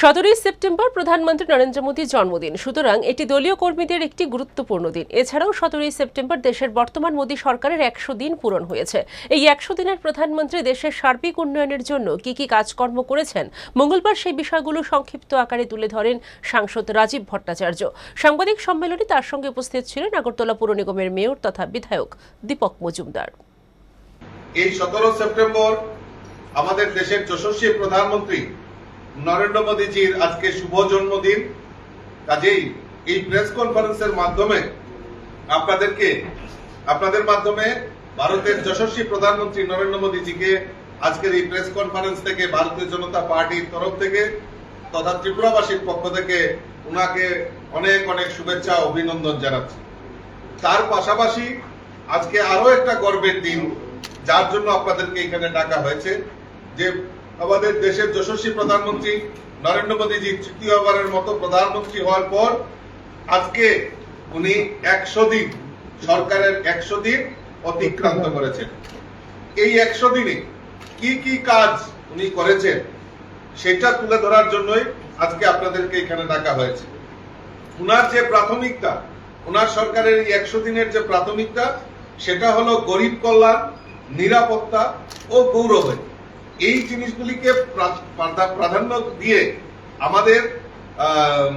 সতেরোই সেপ্টেম্বর প্রধানমন্ত্রী নরেন্দ্র মোদীর জন্মদিন। সুতরাং এটি দলীয় কর্মীদের একটি গুরুত্বপূর্ণ দিন। এছাড়াও সতেরোই সেপ্টেম্বর দেশের বর্তমান মোদী সরকারের একশো দিন পূরণ হয়েছে। এই একশো দিনের প্রধানমন্ত্রী দেশের সার্বিক উন্নয়নের জন্য কি কি কাজকর্ম করেছেন, মঙ্গলবার সেই বিষয়গুলো সংক্ষিপ্ত আকারে তুলে ধরেন সাংসদ রাজীব ভট্টাচার্য। সাংবাদিক সম্মেলনে তার সঙ্গে উপস্থিত ছিলেন আগরতলা পুর নিগমের মেয়র তথা বিধায়ক দীপক মজুমদার। এই সতেরো সেপ্টেম্বর আমাদের দেশের যশস্বী প্রধানমন্ত্রী নরেন্দ্র মোদীজির আজকে শুভ জন্মদিন। কাজেই এই প্রেস কনফারেন্সের মাধ্যমে আপনাদেরকে, আপনাদের মাধ্যমে ভারতের যশস্বী প্রধানমন্ত্রী নরেন্দ্র মোদীজিকে আজকের এই প্রেস কনফারেন্স থেকে ভারতীয় জনতা পার্টির তরফ থেকে তথা ত্রিপুরাবাসীর পক্ষ থেকে উনাকে অনেক অনেক শুভেচ্ছা, অভিনন্দন জানাচ্ছি। তার পাশাপাশি আজকে আরও একটা গর্বের দিন, যার জন্য আপনাদেরকে এখানে ডাকা হয়েছে, যে আমাদের দেশের যশস্বী প্রধানমন্ত্রী নরেন্দ্র মোদীজি তৃতীয়বারের মতো প্রধানমন্ত্রী হওয়ার পর আজকে উনি একশো দিন, সরকারের একশো দিন অতিক্রান্ত করেছেন। এই একশো দিনে কি কি কাজ উনি করেছেন সেটা তুলে ধরার জন্যই আজকে আপনাদেরকে এখানে ডাকা হয়েছে। উনার যে প্রাথমিকতা ওনার সরকারের এই একশো দিনের যে প্রাথমিকতা, সেটা হলো গরিব কল্যাণ, নিরাপত্তা ও গৌরব এই জিনিসগুলিকে প্রাধান্য দিয়ে আমাদের আম,